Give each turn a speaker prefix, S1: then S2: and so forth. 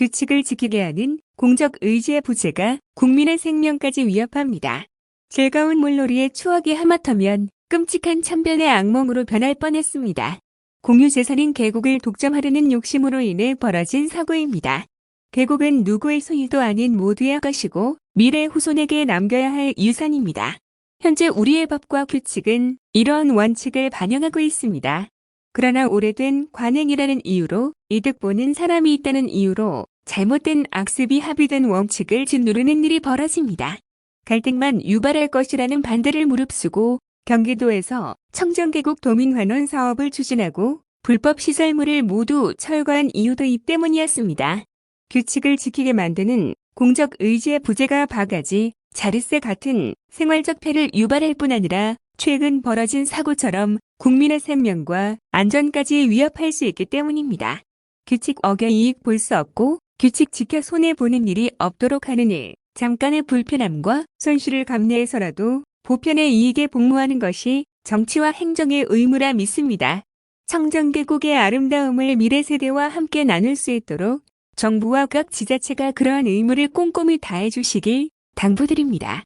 S1: 규칙을 지키게 하는 공적 의지의 부재가 국민의 생명까지 위협합니다. 즐거운 물놀이의 추억이 하마터면 끔찍한 참변의 악몽으로 변할 뻔했습니다. 공유 재산인 계곡을 독점하려는 욕심으로 인해 벌어진 사고입니다. 계곡은 누구의 소유도 아닌 모두의 것이고 미래 후손에게 남겨야 할 유산입니다. 현재 우리의 법과 규칙은 이러한 원칙을 반영하고 있습니다. 그러나 오래된 관행이라는 이유로 이득 보는 사람이 있다는 이유로 잘못된 악습이 합의된 원칙을 짓누르는 일이 벌어집니다. 갈등만 유발할 것이라는 반대를 무릅쓰고 경기도에서 청정계곡 도민환원 사업을 추진하고 불법 시설물을 모두 철거한 이유도 이 때문이었습니다. 규칙을 지키게 만드는 공적 의지의 부재가 바가지, 자릿세 같은 생활적 폐를 유발할 뿐 아니라 최근 벌어진 사고처럼 국민의 생명과 안전까지 위협할 수 있기 때문입니다. 규칙 어겨 이익 볼 수 없고 규칙 지켜 손해보는 일이 없도록 하는 일, 잠깐의 불편함과 손실을 감내해서라도 보편의 이익에 복무하는 것이 정치와 행정의 의무라 믿습니다. 청정계곡의 아름다움을 미래 세대와 함께 나눌 수 있도록 정부와 각 지자체가 그러한 의무를 꼼꼼히 다해 주시길 당부드립니다.